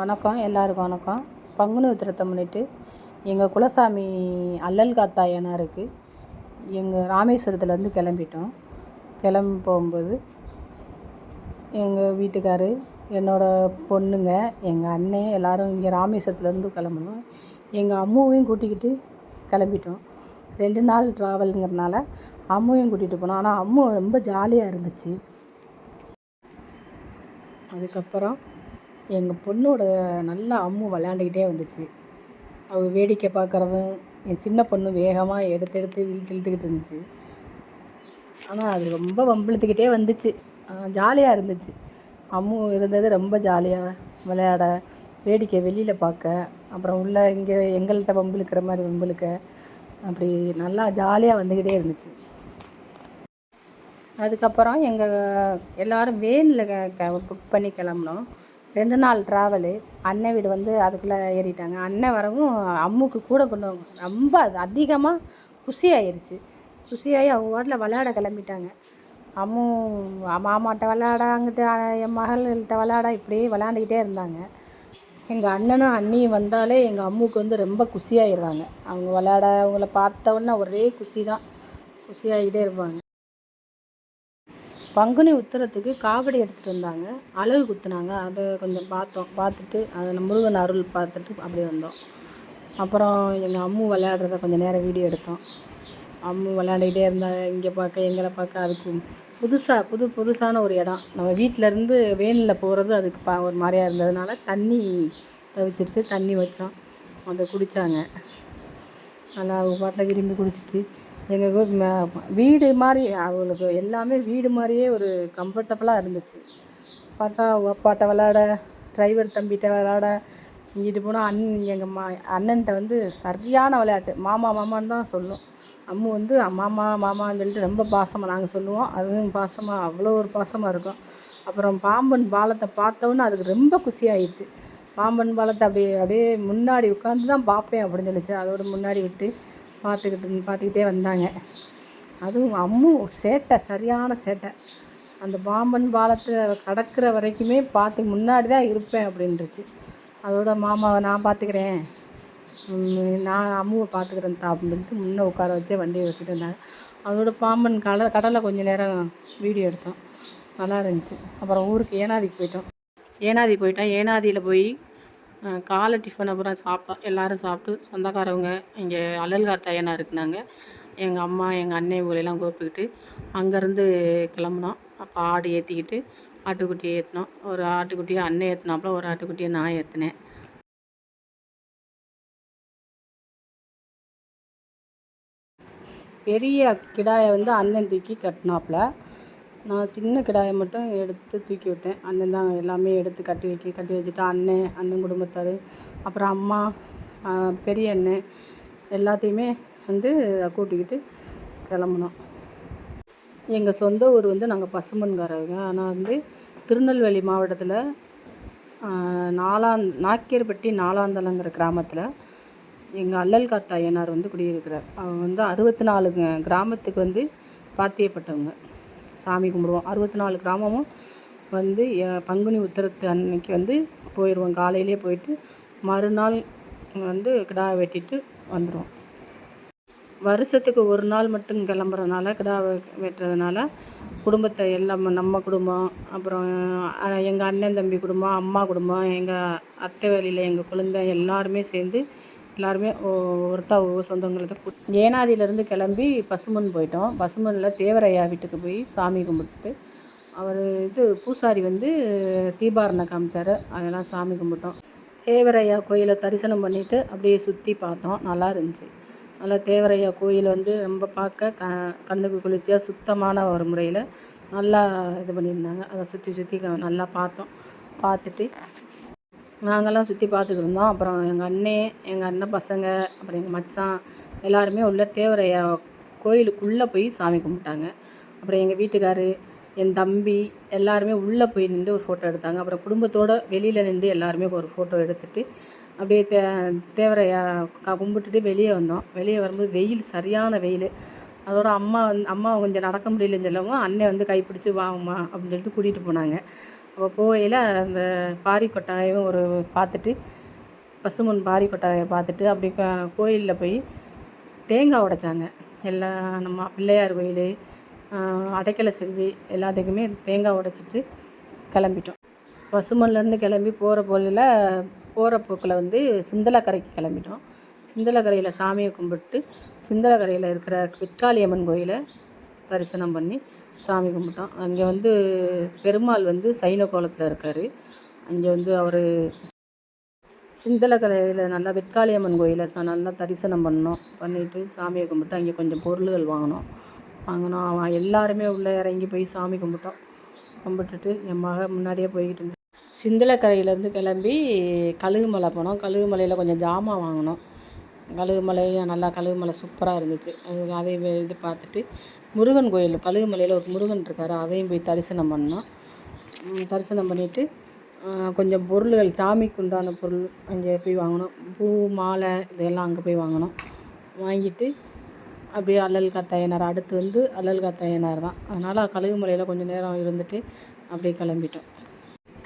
வணக்கம் எல்லாருக்கும் வணக்கம். பங்குனி உத்திரத்தை முன்னிட்டு எங்கள் குலசாமி அல்லல் காத்தாயனாருக்கு எங்கள் ராமேஸ்வரத்துலேருந்து கிளம்பிட்டோம். கிளம்பி போகும்போது எங்கள் வீட்டுக்காரு என்னோடய பொண்ணுங்க எங்கள் அண்ணன் எல்லோரும் இங்கே ராமேஸ்வரத்துலேருந்து கிளம்புனோம் எங்கள் அம்முவையும் கூட்டிக்கிட்டு கிளம்பிட்டோம். ரெண்டு நாள் ட்ராவலுங்கிறனால அம்முவையும் கூட்டிகிட்டு போனோம். ஆனால் அம்மு ரொம்ப ஜாலியாக இருந்துச்சு. அதுக்கப்புறம் எங்கள் பொண்ணோட நல்லா அம்மு விளையாண்டுக்கிட்டே வந்துச்சு. அவள் வேடிக்கை பார்க்குறதும் என் சின்ன பொண்ணு வேகமாக எடுத்து எடுத்து இழுத்து இழுத்துக்கிட்டு இருந்துச்சு. ஆனால் அது ரொம்ப வம்பிழுத்துக்கிட்டே வந்துச்சு. ஜாலியாக இருந்துச்சு. அம்மு இருந்தது ரொம்ப ஜாலியாக விளையாட வேடிக்கை வெளியில் பார்க்க அப்புறம் உள்ளே இங்கே எங்கள்கிட்ட வம்பிழுக்கிற மாதிரி வம்பிழுக்க அப்படி நல்லா ஜாலியாக வந்துக்கிட்டே இருந்துச்சு. அதுக்கப்புறம் எங்கள் எல்லோரும் வேனில் க புக் பண்ணி கிளம்புனோம். ரெண்டு நாள் ட்ராவலு அண்ணன் வீடு வந்து அதுக்குள்ளே ஏறிட்டாங்க. அண்ணன் வரவும் அம்முக்கு கூட கொண்டு ரொம்ப அதிகமாக குஷியாயிருச்சு. குஷியாகி அவங்க வாட்டில் விளையாட கிளம்பிட்டாங்க. அம்மு மாமாட்ட விளையாட அங்கிட்ட என் மகள்கிட்ட விளையாட இப்படியே விளையாண்டுக்கிட்டே இருந்தாங்க. எங்கள் அண்ணனும் அண்ணியும் வந்தாலே எங்கள் அம்முக்கு வந்து ரொம்ப குஷியாயிடுவாங்க அவங்க விளையாட அவங்கள பார்த்த உடனே ஒரே குஷி தான் குஷியாகிட்டே இருப்பாங்க. பங்குனி உத்திரத்துக்கு காவடி எடுத்துகிட்டு வந்தாங்க. அலகு குத்துனாங்க. அதை கொஞ்சம் பார்த்தோம். பார்த்துட்டு அதை முருகன் அருள் பார்த்துட்டு அப்படியே வந்தோம். அப்புறம் எங்கள் அம்மு விளையாடுறத கொஞ்சம் நேரம் வீடியோ எடுத்தோம். அம்மு விளையாண்டுக்கிட்டே இருந்தாங்க இங்கே பார்க்க எங்களை பார்க்க அதுக்கு புதுசாக புது புதுசான ஒரு இடம். நம்ம வீட்டிலேருந்து வேனில் போகிறது அதுக்கு பா ஒரு மாதிரியாக இருந்ததுனால தண்ணி தவிச்சிருச்சு. தண்ணி வச்சோம். அதை குடித்தாங்க நல்லா பாட்டில் விரும்பி குடிச்சிட்டு. எங்கள் வீடு மாதிரி அவங்களுக்கு எல்லாமே வீடு மாதிரியே ஒரு கம்ஃபர்டபுளாக இருந்துச்சு. பார்த்தா அப்பாட்ட விளாட டிரைவர் தம்பிகிட்ட விளாட இங்கிட்டு போனால் அண் எங்கள் மா அண்ணன்கிட்ட வந்து சரியான விளையாட்டு. மாமா மாமான்னு தான் சொல்லும். அம்மு வந்து மாமா மாமான்னு சொல்லிட்டு ரொம்ப பாசமாக நாங்கள் சொல்லுவோம். அதுவும் பாசமாக அவ்வளோ ஒரு பாசமாக இருக்கும். அப்புறம் பாம்பன் பாலத்தை பார்த்தோன்னே அதுக்கு ரொம்ப குசியாயிடுச்சு பாம்பன் பாலத்தை அப்படியே அப்படியே முன்னாடி உட்காந்து தான் பார்ப்பேன் அப்படின்னு சொல்லிச்சு. அதோட முன்னாடி விட்டு பார்த்துக்கிட்டு பார்த்துக்கிட்டே வந்தாங்க. அதுவும் அம்மு சேட்டை சரியான சேட்டை. அந்த பாம்பன் பாலத்தை கடக்கிற வரைக்குமே பார்த்து முன்னாடி தான் இருப்பேன் அப்படின்ட்டுச்சு அதோட மாமாவை நான் பார்த்துக்கிறேன். நான் அம்முவை பார்த்துக்கிறேன் தா அப்படின்ட்டு முன்னே உட்கார வச்சே வண்டியை வச்சுட்டு இருந்தாங்க. அதோட பாம்பன் கடை கடலை கொஞ்சம் நேரம் வீடியோ எடுத்தோம் நல்லா இருந்துச்சு. அப்புறம் ஊருக்கு ஏனாதிக்கு போயிட்டோம். ஏனாதி போயிட்டோம். ஏனாதியில் போய் காலை டிஃபன் அப்புறம் சாப்பிட்டோம். எல்லோரும் சாப்பிட்டு சொந்தக்காரவங்க இங்கே அழல் காத்தாயனார் இருக்குனாங்க. எங்கள் அம்மா எங்கள் அண்ணன் இவங்களெல்லாம் கூப்பிட்டுக்கிட்டு அங்கேருந்து கிளம்புனோம். அப்போ ஆடு ஏற்றிக்கிட்டு ஆட்டுக்குட்டியை ஏற்றினோம் ஒரு ஆட்டுக்குட்டியை அண்ணன் ஏற்றினாப்புல ஒரு ஆட்டுக்குட்டியை நான் ஏற்றினேன் பெரிய கிடாயை வந்து அண்ணன் தூக்கி கட்டினாப்புல. நான் சின்ன கிடாயை மட்டும் எடுத்து தூக்கி விட்டேன். அண்ணன் தான் எல்லாமே எடுத்து கட்டி வைக்க கட்டி வச்சுட்டு அண்ணன் அண்ணன் குடும்பத்தார் அப்புறம் அம்மா பெரிய அண்ணன் எல்லாத்தையுமே வந்து கூட்டிக்கிட்டு கிளம்புனோம். எங்கள் சொந்த ஊர் வந்து நாங்கள் பசும்பொன்காரங்க ஆனால் வந்து திருநெல்வேலி மாவட்டத்தில் நாலாந் நாக்கியர்பட்டி நாலாந்தலங்கிற கிராமத்தில் எங்கள் அல்லல் காத்தா ஐயனார் வந்து குடியிருக்கிறார். அவங்க வந்து அறுபத்தி நாலு கிராமத்துக்கு வந்து பாத்தியப்பட்டவங்க. சாமி கும்பிடுவோம். அறுபத்தி நாலு கிராமமும் வந்து பங்குனி உத்திரத்து அன்னைக்கு வந்து போயிடுவோம் காலையிலே போயிட்டு மறுநாள் வந்து கிடா வெட்டிட்டு வந்துடுவோம் வருஷத்துக்கு ஒரு நாள் மட்டும் கிளம்புறதுனால கிடா வெட்டுறதுனால குடும்பத்தை எல்லாம் நம்ம குடும்பம் அப்புறம் எங்கள் அண்ணன் தம்பி குடும்பம் அம்மா குடும்பம் எங்கள் அத்தை வழியில் எங்கள் குழந்தை எல்லாருமே சேர்ந்து எல்லாருமே ஒருத்தா ஒவ்வொரு சொந்தங்களுக்கு ஏனாதியிலேருந்து கிளம்பி பசுமன் போயிட்டோம். பசுமனில் தேவரையா வீட்டுக்கு போய் சாமி கும்பிட்டுட்டு அவர் இது பூசாரி வந்து தீபாரணை காமிச்சார். அதெல்லாம் சாமி கும்பிட்டோம். தேவரையா கோயிலை தரிசனம் பண்ணிவிட்டு அப்படியே சுற்றி பார்த்தோம். நல்லா இருந்துச்சு. நல்லா தேவரையா கோயில் வந்து ரொம்ப பார்க்க க கண்ணுக்கு குளிர்ச்சியாக சுத்தமான ஒரு முறையில் நல்லா இது பண்ணியிருந்தாங்க. அதை சுற்றி சுற்றி நல்லா பார்த்தோம். பார்த்துட்டு நாங்கள்லாம் சுற்றி பார்த்துட்டு இருந்தோம். அப்புறம் எங்கள் அண்ணே எங்கள் அண்ணன் பசங்க அப்புறம் எங்கள் மச்சான் எல்லாருமே உள்ள தேவரையா கோயிலுக்குள்ளே போய் சாமி கும்பிட்டாங்க. அப்புறம் எங்கள் வீட்டுக்கார் என் தம்பி எல்லாருமே உள்ளே போய் நின்று ஒரு ஃபோட்டோ எடுத்தாங்க. அப்புறம் குடும்பத்தோடு வெளியில் நின்று எல்லாருமே ஒரு ஃபோட்டோ எடுத்துட்டு அப்படியே தே தேவரையா கும்பிட்டுட்டு வெளியே வந்தோம். வெளியே வரும்போது வெயில் சரியான வெயில். அதோட அம்மா வந்து அம்மா கொஞ்சம் நடக்க முடியலன்னு சொல்லவும் அண்ணன் வந்து கைப்பிடிச்சி வாங்கம்மா அப்படின்னு சொல்லிட்டு கூட்டிகிட்டு போனாங்க. அப்போ போகையில் அந்த பாரி கொட்டாயம் ஒரு பார்த்துட்டு பசுமன் பாரி கொட்டாயை பார்த்துட்டு அப்படி கோயிலில் போய் தேங்காய் உடைச்சாங்க. எல்லா நம்ம பிள்ளையார் கோயில் அடைக்கல செல்வி எல்லாத்துக்குமே தேங்காய் உடைச்சிட்டு கிளம்பிட்டோம். பசுமன்லேருந்து கிளம்பி போகிற போலில் போகிற போக்கில் வந்து சிந்தலக்கரைக்கு கிளம்பிட்டோம். சிந்தலக்கரையில் சாமியை கும்பிட்டு சிந்தலக்கரையில் இருக்கிற வெட்காளியம்மன் கோயிலை தரிசனம் பண்ணி சாமி கும்பிட்டோம் அங்கே வந்து பெருமாள் வந்து சைன கோலத்தில் இருக்கார். அங்கே வந்து அவர் சிந்தலக்கரையில் நல்லா வெட்காளியம்மன் கோயிலை நல்லா தரிசனம் பண்ணோம். பண்ணிவிட்டு சாமியை கும்பிட்டு அங்கே கொஞ்சம் பொருள்கள் வாங்கினோம். வாங்கினோம் அவன் எல்லாருமே உள்ளே இறங்கி போய் சாமி கும்பிட்டோம் கும்பிட்டுட்டு என் மக முன்னாடியே போய்கிட்டு இருந்தேன் சிந்தலக்கரையிலேருந்து கிளம்பி கழுகுமலை போனோம். கழுகுமலையில் கொஞ்சம் ஜாமான் வாங்கினோம். கழுகுமலையும் நல்லா கழுகுமலை சூப்பராக இருந்துச்சு. அது அதையும் இது பார்த்துட்டு முருகன் கோயில் கழுகுமலையில் ஒரு முருகன் இருக்கார். அதையும் போய் தரிசனம் பண்ணோம் தரிசனம் பண்ணிவிட்டு கொஞ்சம் பொருள்கள் சாமிக்கு உண்டான பொருள் அங்கே போய் வாங்கினோம் பூ மாலை இதெல்லாம் அங்கே போய் வாங்கினோம் வாங்கிட்டு அப்படியே அல்லல் காத்தாயனார் அடுத்து வந்து அல்லல் காத்தாயனார் தான். அதனால் கழுகுமலையில் கொஞ்சம் நேரம் இருந்துட்டு அப்படியே கிளம்பிட்டோம்.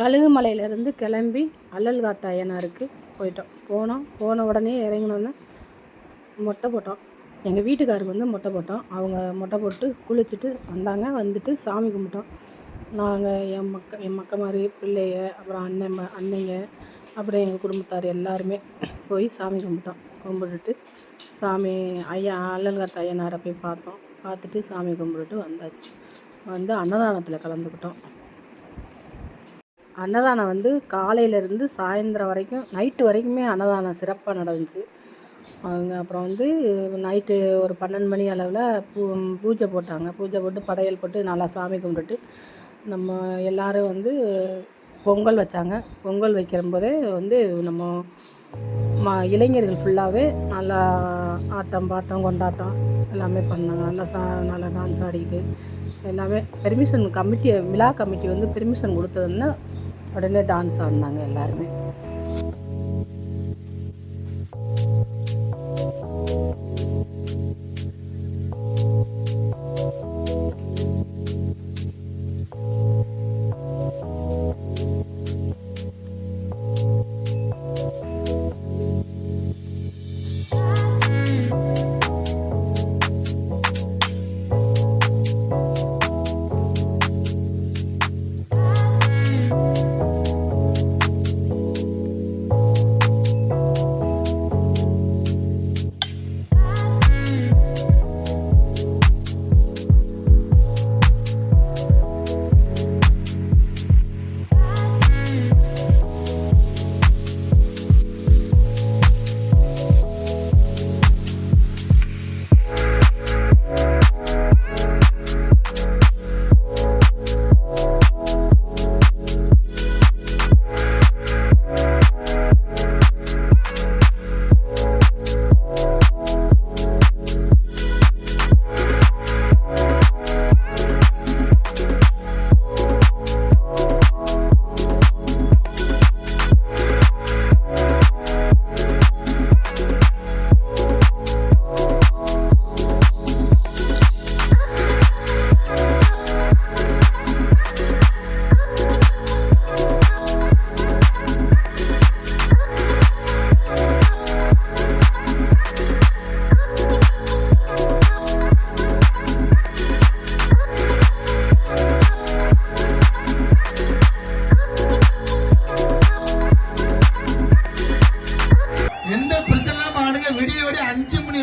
கழுகுமலையிலேருந்து கிளம்பி அல்லல் காத்தாயனாருக்கு போயிட்டோம். போனோம். போன உடனே இறங்கினோன்னே மொட்டை போட்டோம். எங்கள் வீட்டுக்காருக்கு வந்து மொட்டை போட்டோம். அவங்க மொட்டை போட்டு குளிச்சுட்டு வந்தாங்க. வந்துட்டு சாமி கும்பிட்டோம். நாங்கள் என் மக்க என் மக்கமாரி பிள்ளைங்க அப்புறம் அண்ணன் அண்ணைங்க அப்புறம் எங்கள் குடும்பத்தார் எல்லாருமே போய் சாமி கும்பிட்டோம். கும்பிட்டுட்டு சாமி ஐயா அல்லல்காத்த ஐயனாரை போய் பார்த்தோம். பார்த்துட்டு சாமி கும்பிட்டுட்டு வந்தாச்சு. வந்து அன்னதானத்தில் கலந்துக்கிட்டோம். அன்னதானம் வந்து காலையிலேருந்து சாயந்தரம் வரைக்கும் நைட்டு வரைக்குமே அன்னதானம் சிறப்பாக நடந்துச்சு. அவங்க அப்புறம் வந்து நைட்டு ஒரு பன்னெண்டு மணி அளவில் பூ பூஜை போட்டாங்க. பூஜை போட்டு படையல் போட்டு நல்லா சாமி கும்பிட்டுட்டு நம்ம எல்லாரும் வந்து பொங்கல் வச்சாங்க. பொங்கல் வைக்கிறம்போதே வந்து நம்ம ம இளைஞர்கள் ஃபுல்லாகவே நல்லா ஆட்டம் பாட்டம் கொண்டாட்டம் எல்லாமே பண்ணாங்க. நல்லா சா நல்லா டான்ஸ் ஆடிக்கிட்டு எல்லாமே பெர்மிஷன் கமிட்டி விழா கமிட்டி வந்து பெர்மிஷன் கொடுத்ததுன்னா உடனே டான்ஸ் ஆடினாங்க எல்லாருமே.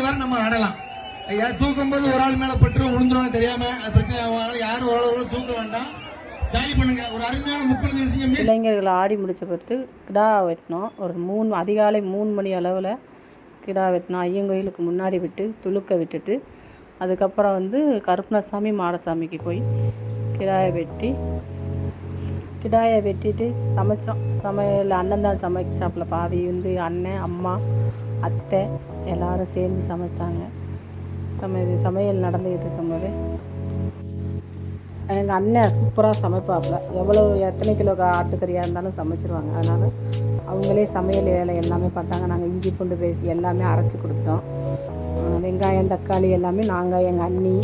வரை நம்ம ஆடலாம். தூக்கும் போது ஒரு ஆள் மேல பற்று விழுந்துருவாங்க தெரியாம அது பிரச்சனை ஆகும் யாரும் ஒரு ஆள் தூக்க வேண்டாம். இளைஞர்கள் ஆடி முடிச்ச பிறகு கிடா வெட்டினோம். ஒரு மூணு அதிகாலை மூணு மணி அளவில் கிடா வெட்டினோம். ஐயங்கோயிலுக்கு முன்னாடி விட்டு துளுக்க விட்டுட்டு அதுக்கப்புறம் வந்து கருப்பணசாமி மாடசாமிக்கு போய் கிடாயை வெட்டி கிடாயை வெட்டிட்டு சமைச்சோம். சமையல் அண்ணன் தான் சமைச்சாப்புல. பாதி வந்து அண்ணன் அம்மா அத்தை எல்லாரும் சேர்ந்து சமைச்சாங்க. சமையல் சமையல் நடந்துக்கிட்டு இருக்கும்போது எங்கள் அண்ணன் சூப்பராக சமைப்பாப்புல. எவ்வளோ எத்தனை கிலோ கா- ஆட்டுக்கறியாக இருந்தாலும் சமைச்சிருவாங்க. அதனால் அவங்களே சமையல் வேலை எல்லாமே பார்த்தாங்க. நாங்கள் இஞ்சி பூண்டு பேஸ்ட் எல்லாமே அரைச்சி கொடுத்தோம். வெங்காயம் தக்காளி எல்லாமே நாங்கள் எங்கள் அண்ணி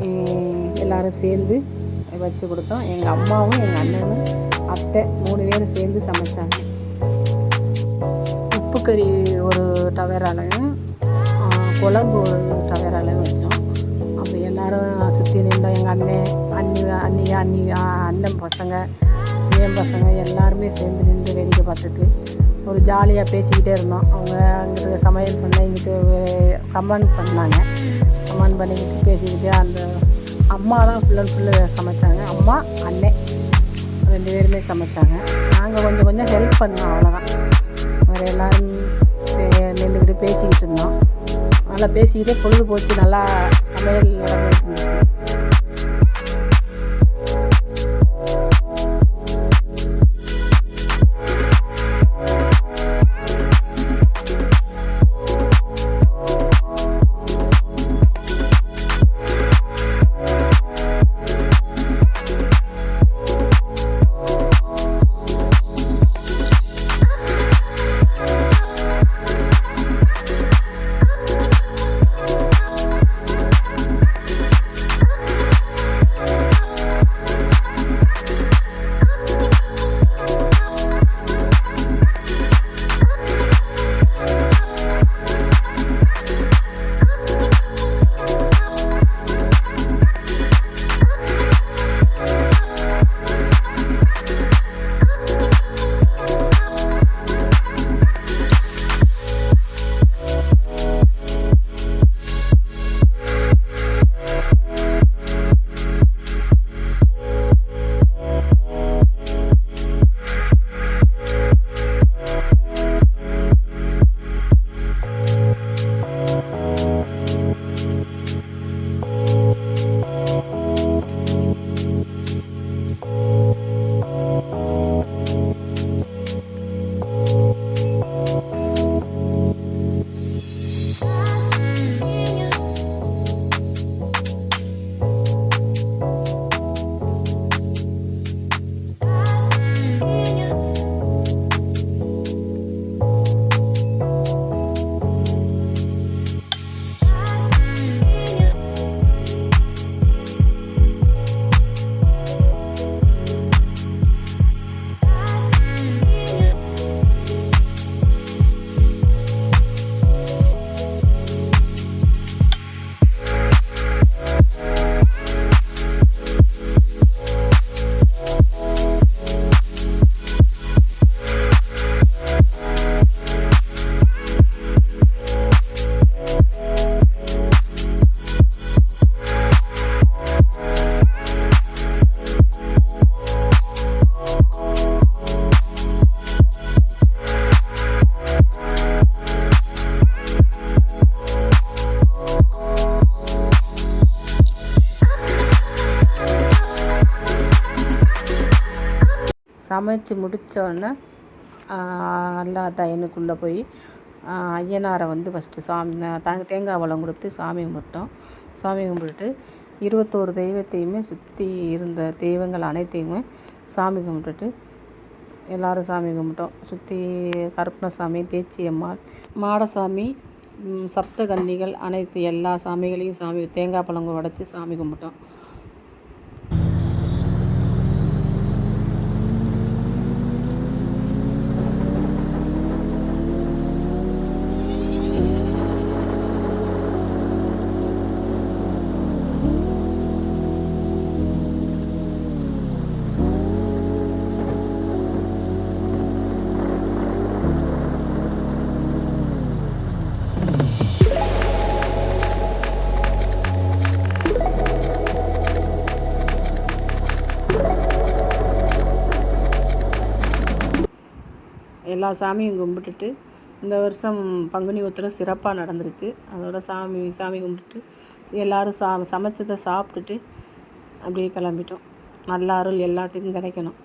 எல்லோரும் எல்லாரும் சேர்ந்து வச்சு கொடுத்தோம். எங்கள் அம்மாவும் எங்கள் அண்ணனும் அத்தை மூணு பேரும் சேர்ந்து சமைச்சாங்க. உப்பு ஒரு டவேராலையும் குழம்பு ஒரு டவேராலையும் வச்சோம். அப்போ எல்லாரும் சுற்றி நின்றோம் எங்கள் அண்ணன் அண்ணி அண்ணி அண்ணி அண்ணன் பசங்க என் பசங்க எல்லாருமே சேர்ந்து நின்று வேடிக்கை பார்த்துட்டு ஒரு ஜாலியாக பேசிக்கிட்டே இருந்தோம். அவங்க அங்கிட்டு சமையல் பண்ண இங்கிட்டு கமெண்ட் பண்ணாங்க. கமெண்ட் பண்ணிக்கிட்டு பேசிக்கிட்டு அந்த அம்மா தான் ஃபுல் அண்ட் ஃபுல்லு சமைச்சாங்க. அம்மா அண்ணன் ரெண்டு பேருமே சமைச்சாங்க. நாங்கள் கொஞ்சம் கொஞ்சம் ஹெல்ப் பண்ணோம் அவ்வளோதான் நாங்கள் எல்லோரும் நின்றுக்கிட்டு பேசிக்கிட்டு இருந்தோம். நல்லா பேசிக்கிட்டே பொழுது போச்சு. நல்லா சமையல் நடந்துட்டு சமைச்சு முடித்தோடனே அல்லா தயனுக்குள்ளே போய் ஐயனாரை வந்து ஃபஸ்ட்டு சாமி தாங்க தேங்காய் பழம் கொடுத்து சாமி கும்பிட்டோம். சாமி கும்பிட்டுட்டு இருபத்தோரு தெய்வத்தையுமே சுற்றி இருந்த தெய்வங்கள் அனைத்தையுமே சாமி கும்பிட்டுட்டு எல்லோரும் சாமி கும்பிட்டோம். சுற்றி கருப்பணசாமி பேச்சியம்மாள் மாடசாமி சப்த சப்தகன்னிகள் அனைத்து எல்லா சாமிகளையும் சாமி தேங்காய் பழங்க உடச்சி சாமி கும்பிட்டோம். எல்லா சாமியும் கும்பிட்டுட்டு இந்த வருஷம் பங்குனி உத்திரம் சிறப்பாக நடந்துருச்சு. அதோட சாமி சாமி கும்பிட்டுட்டு எல்லோரும் சா சமைச்சதை சாப்பிட்டுட்டு அப்படியே கிளம்பிட்டோம். நல்ல அருள் எல்லாத்துக்கும் கிடைக்கணும்.